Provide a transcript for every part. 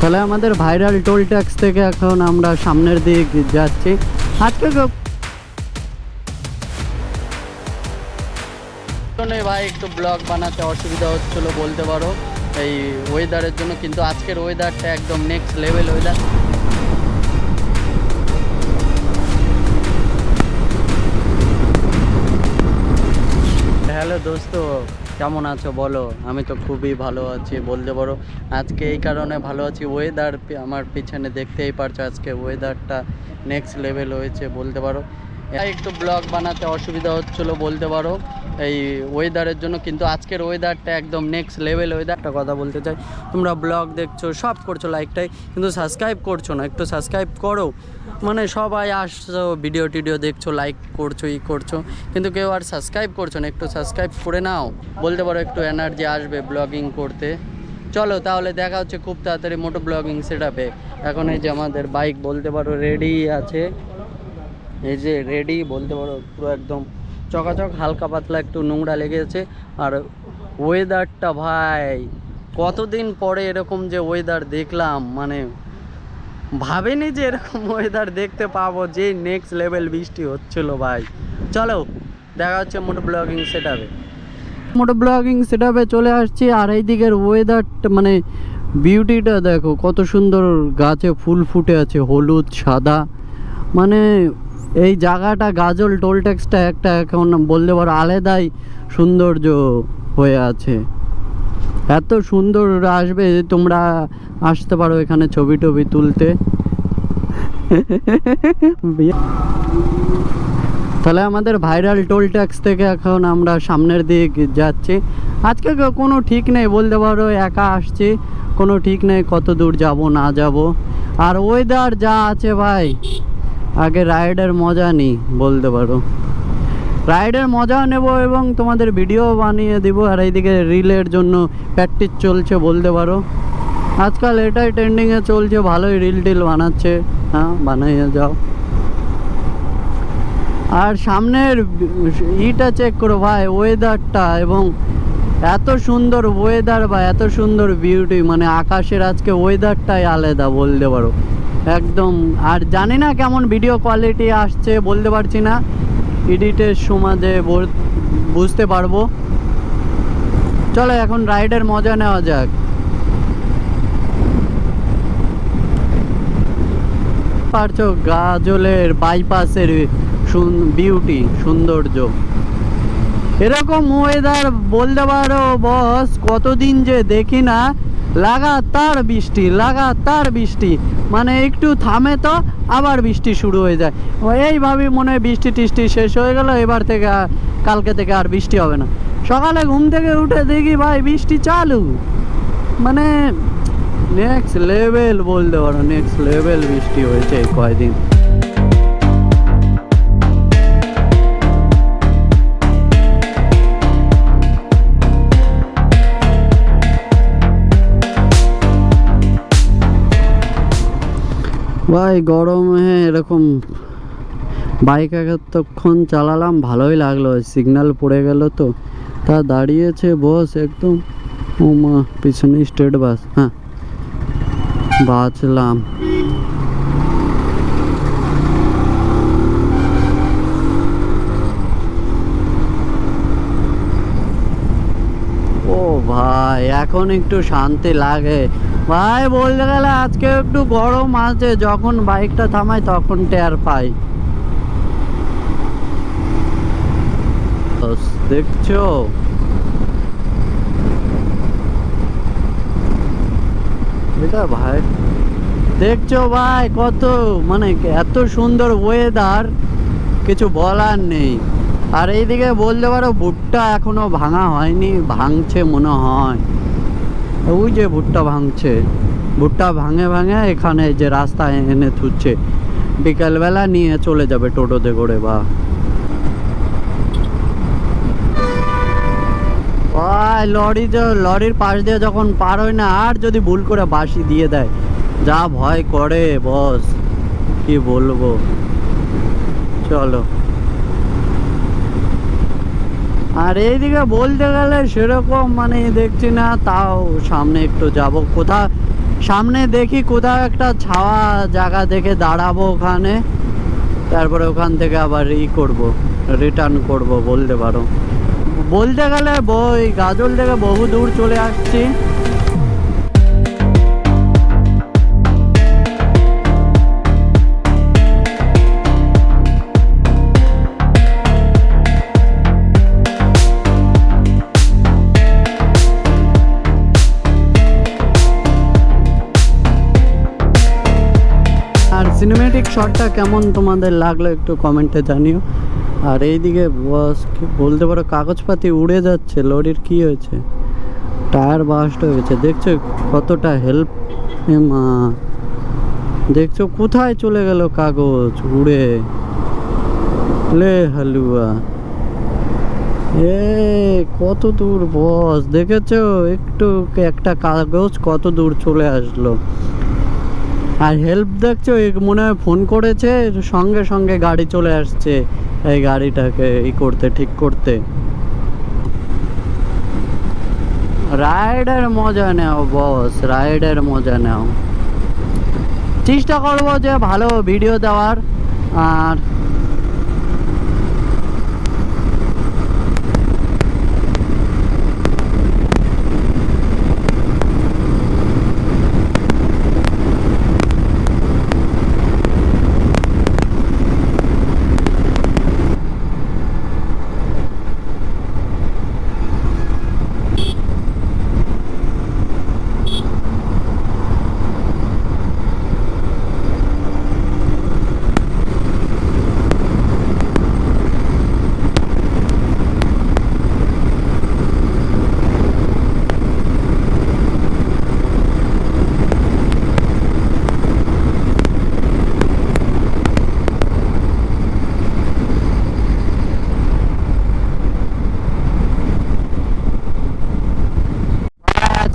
তাহলে আমাদের viral toll tax থেকে এখন আমরা সামনের দিক যাচ্ছি। আজকে ভাই, একটু ব্লগ বানাতে অসুবিধা হচ্ছিল, বলতে পারো। এই ওয়েদারের জন্য, কিন্তু আজকের ওয়েদারটা একদম নেক্সট লেভেল ওয়েদার হ্যালো দোস্ত, কেমন আছো বলো? আমি তো খুবই ভালো আছি, বলতে পারো। আজকে এই কারণে ভালো আছি ওয়েদার আমার পিছনে দেখতেই পারছ আজকে ওয়েদারটা নেক্সট লেভেল হয়েছে, বলতে পারো। একটু ব্লগ বানাতে অসুবিধা হচ্ছিল, বলতে পারো। এই ওয়েদারের জন্য কিন্তু আজকের ওয়েদারটা একদম নেক্সট লেভেল ওয়েদারটা কথা বলতে চাই, তোমরা ব্লগ দেখছ, সব করছ লাইকটাই কিন্তু সাবস্ক্রাইব করছ না, একটু সাবস্ক্রাইব করো। মানে সবাই আসছো ভিডিও টিডিও দেখছ লাইক করছ, ই করছ, কিন্তু কেউ আর সাবস্ক্রাইব করছ না, একটু সাবস্ক্রাইব করে নাও। বলতে পারো একটু এনার্জি আসবে ব্লগিং করতে। চলো তাহলে দেখা হচ্ছে খুব তাড়াতাড়ি মোটো ব্লগিং সেট এখন এই যে আমাদের বাইক বলতে পারো রেডি আছে। এই যে রেডি বলতে পারো পুরো একদম চকাচক, হালকা পাতলা একটু নোংরা লেগেছে। আর ওয়েদারটা ভাই, কতদিন পরে এরকম যে ওয়েদার দেখলাম মানে ভাবেনি যে এরকম ওয়েদার দেখতে পাবো, যে নেক্সট লেভেল বৃষ্টি হচ্ছিল ভাই। চলো, দেখা হচ্ছে মোটো ব্লগিং সেটাবে মোটো ব্লগিং সেটাবে চলে আসছি, আর এই দিকের ওয়েদারটা মানে বিউটিটা দেখো, কত সুন্দর গাছে ফুল ফুটে আছে, হলুদ, সাদা। মানে এই জায়গাটা গাজল টোল ট্যাক্সটা একটা এখন বললে পারো আলাদাই সৌন্দর্য হয়ে আছে। এত সুন্দর আসবে যে তোমরা আসতে পারো এখানে ছবি টবি তুলতে। তাহলে আমাদের ভাইরাল টোল ট্যাক্স থেকে এখন আমরা সামনের দিক যাচ্ছি। আজকে কোনো ঠিক নেই, বলতে পারো একা আসছি, কোনো ঠিক নেই কত দূর যাব না যাব। আর ওয়েদার যা আছে ভাই আগে রাইডের মজা নিই বলতে পারো। রাইডের মজাও নেব এবং তোমাদের ভিডিও বানিয়ে দিব আর এইদিকে রিলের জন্য প্র্যাকটিস চলছে বলতে পারো। আজকাল এটাই ট্রেন্ডিংয়ে চলছে, ভালোই রিল টিল বানাচ্ছে। হ্যাঁ বানিয়ে যাও। আর সামনের ইটা চেক করো ভাই ওয়েদারটা এবং এত সুন্দর ওয়েদার বা এত সুন্দর বিউটি মানে আকাশের আজকে ওয়েদারটাই আলাদা বলতে পারো। একদম, আর জানি না কেমন ভিডিও কোয়ালিটি আসছে, বলতে পারছি না। এডিটের সমাজে বুঝতে পারব। চলো এখন রাইডের মজা নেওয়া যাক। পারছ গাজলের বাইপাসের বিউটি সৌন্দর্য। এরকম ওয়েদার বলতে পারো বস কতদিন যে দেখি না লাগাতার বৃষ্টি লাগাতার বৃষ্টি। মানে একটু থামে তো, আবার বৃষ্টি শুরু হয়ে যায়। এইভাবেই মনে হয় বৃষ্টি টিষ্টি শেষ হয়ে গেল, এবার থেকে কালকে থেকে আর বৃষ্টি হবে না। সকালে ঘুম থেকে উঠে দেখি ভাই বৃষ্টি চালু। মানে নেক্সট লেভেল বলতে পারো নেক্সট লেভেল বৃষ্টি হয়েছে কয়দিন। ভাই, গরমে এরকম বাইক এতক্ষণ চালালাম, ভালোই লাগল। সিগন্যাল পড়ে গেল তো। তা দাঁড়িয়েছে, বস একদম। ও মা, পিছনে স্টেট বাস হ্যাঁ। বাঁচলাম। ও ভাই, এখন একটু শান্তি লাগে। ভাই, বলতে গেলে আজকে একটু গরম আছে, যখন বাইকটা থামাই তখন টের পাই। দেখছ? এটা ভাই, দেখছ ভাই, কত মানে এত সুন্দর ওয়েদার কিছু বলার নেই। আর এইদিকে বলতে পারো ভুট্টা এখনও ভাঙা হয়নি, ভাঙছে মনে হয়। ওই যে ভুট্টা ভাঙছে, ভুট্টা ভাঙে ভাঙে এখানে যে রাস্তায় এনে থুচ্ছে, বিকালবেলা নিয়ে চলে যাবে টোটোতে করে বা। লরি লরির পাশ দিয়ে যখন পার হয় না, আর যদি ভুল করে বাসি দিয়ে দেয়, যা ভয় করে বস, কি বলব? চলো। আর এইদিকে বলতে গেলে সেরকম মানে দেখছি না, তাও সামনে একটু যাব। কোথা, সামনে দেখি কোথাও একটা ছাওয়া জায়গা দেখে দাঁড়াবো ওখানে। তারপরে ওখান থেকে আবার ই করব রিটার্ন করব বলতে পারো। বলতে গেলে বই, গাজল থেকে বহু দূর চলে আসছি। সিনেমেটিক শটটা কেমন তোমাদের লাগল একটু কমেন্টে জানিও। আর এইদিকে বস বলতে পারো, কাগজপাতি উড়ে যাচ্ছে, লরির কি হয়েছে? টায়ার বাস্ট হয়ে গেছে দেখছ কতটা হেল্প মা, দেখছ কোথায় চলে গেল কাগজ উড়ে? লে হালুয়া। এ, কত দূর বস দেখেছ? একটু একটা কাগজ কত দূর চলে আসলো। আর হেল্প দেখছ মনে হয় ফোন করেছে, সঙ্গে সঙ্গে গাড়ি চলে আসছে এই গাড়িটাকে ই করতে, ঠিক করতে। রাইডের মজা নেও বস রাইডের মজা নেও। চেষ্টা করব যে ভালো ভিডিও দেওয়ার, আর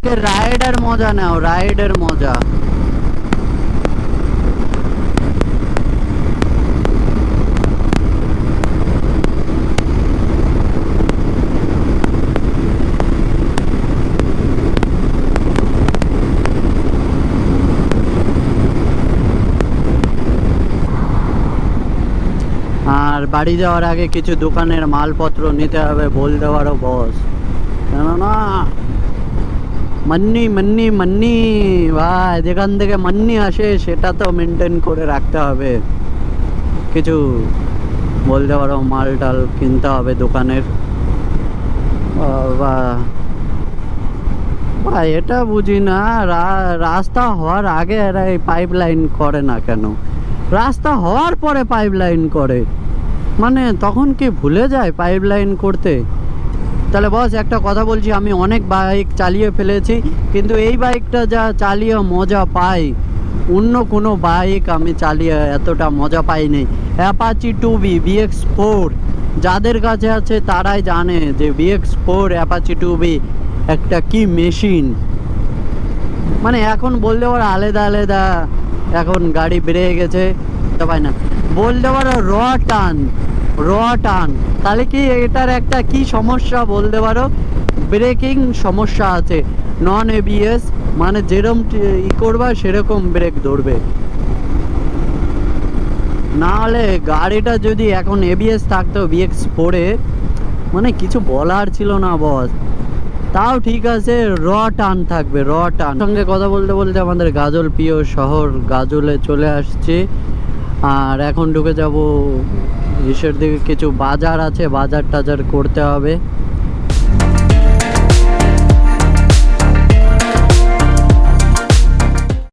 আজকে রাইডের মজা নাও, রাইডের মজা। আর বাড়ি যাওয়ার আগে কিছু দোকানের মালপত্র নিতে হবে, বল দেওয়ারও বস। কেননা মান্নি মান্নি মান্নি ভাই যেখান থেকে মান্নি আসে সেটা তো মেনটেন করে রাখতে হবে কিছু বলতে পারো মাল টাল কিনতে হবে দোকানের বা এটা বুঝি না রাস্তা হওয়ার আগে এরা এই পাইপ লাইন করে না কেন রাস্তা হওয়ার পরে পাইপ লাইন করে মানে তখন কি ভুলে যায় পাইপ লাইন করতে তাহলে বস, একটা কথা বলছি, আমি অনেক বাইক চালিয়ে ফেলেছি, কিন্তু এই বাইকটা যা চালিয়ে মজা পাই, অন্য কোনো বাইক আমি চালিয়ে এতটা মজা পাইনি। Apache two B BX four যাদের কাছে আছে তারাই জানে যে BX four Apache two B একটা কি মেশিন মানে এখন বললে পারো আলাদা আলাদা, এখন গাড়ি বেড়ে গেছে পাই না। বললে পারো র টান। র টান তাহলে কি এটার একটা কি সমস্যা বলতে পারো? ব্রেকিং সমস্যা আছে। নন এবিএস মানে যেরকম ই করবা, সেরকম ব্রেক ধরবে। না হলে গাড়িটা যদি এখন এবিএস থাকতো বিএক্স ফোরে মানে কিছু বলার ছিল না বস। তাও ঠিক আছে র টান থাকবে র টান সঙ্গে কথা বলতে বলতে আমাদের গাজল প্রিয় শহর গাজলে চলে আসছে। আর এখন ঢুকে যাব ইসের দিকে কিছু বাজার আছে বাজার টাজার করতে হবে।